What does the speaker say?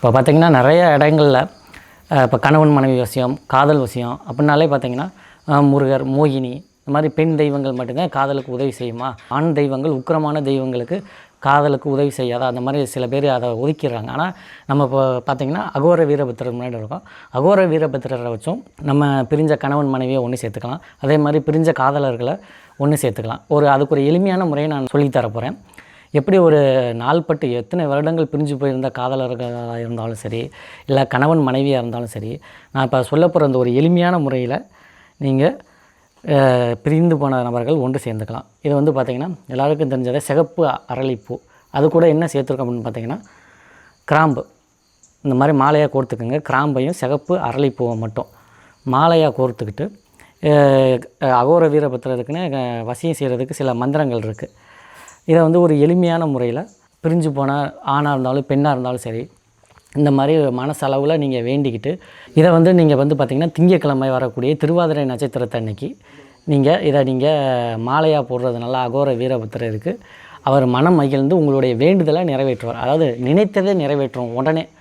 இப்போ பார்த்திங்கன்னா நிறைய இடங்களில் இப்போ கணவன் மனைவி விஷயம் காதல் விஷயம் அப்படின்னாலே பார்த்திங்கன்னா முருகர் மோகினி இந்த மாதிரி பெண் தெய்வங்கள் மட்டும்தான் காதலுக்கு உதவி செய்யுமா? ஆண் தெய்வங்கள் உக்கிரமான தெய்வங்களுக்கு காதலுக்கு உதவி செய்யாத? அந்த மாதிரி சில பேர் அதை ஒதுக்கிடுறாங்க. ஆனால் நம்ம இப்போ பார்த்திங்கன்னா அகோர வீரபத்திரர் முன்னாடி இருக்கோம். அகோர வீரபத்திரரை வச்சும் நம்ம பிரிஞ்ச கணவன் மனைவியை ஒன்று சேர்த்துக்கலாம். அதே மாதிரி பிரிஞ்ச காதலர்களை ஒன்று சேர்த்துக்கலாம். ஒரு அதுக்கு ஒரு எளிமையான முறையை நான் சொல்லித் போகிறேன் எப்படி ஒரு நாள்பட்டு எத்தனை வருடங்கள் பிரிஞ்சு போயிருந்த காதலர்களாக இருந்தாலும் சரி இல்லை கணவன் மனைவியாக இருந்தாலும் சரி நான் இப்போ சொல்ல போகிற அந்த ஒரு எளிமையான முறையில் நீங்கள் பிரிந்து போன நபர்கள் ஒன்று சேர்ந்துக்கலாம். இது வந்து பார்த்திங்கன்னா எல்லாருக்கும் தெரிஞ்சதை சிகப்பு அரளிப்பூ. அது கூட என்ன சேர்த்துருக்கோம் அப்படின்னு பார்த்தீங்கன்னா கிராம்பு. இந்த மாதிரி மாலையாக கோர்த்துக்குங்க. கிராம்பையும் சிகப்பு அரளிப்பூவை மட்டும் மாலையாக கோர்த்துக்கிட்டு அகோர வீரபத்திரத்துக்குன்னு வசியம் செய்கிறதுக்கு சில மந்திரங்கள் இருக்குது இதை வந்து ஒரு எளிமையான முறையில் பிரிஞ்சு போனால் ஆணாக இருந்தாலும் பெண்ணாக இருந்தாலும் சரி இந்த மாதிரி மனசளவில் நீங்கள் வேண்டிக்கிட்டு இதை வந்து நீங்கள் வந்து பார்த்திங்கன்னா திங்கக்கிழமை வரக்கூடிய திருவாதிரை நட்சத்திரத்தை அன்னைக்கு நீங்கள் இதை நீங்கள் மாலையாக போடுறதுனால அகோர வீரபத்திரருக்கு அவர் மனம் மகிழ்ந்து உங்களுடைய வேண்டுதலை நிறைவேற்றுவார். அதாவது நினைத்ததை நிறைவேற்றும் உடனே.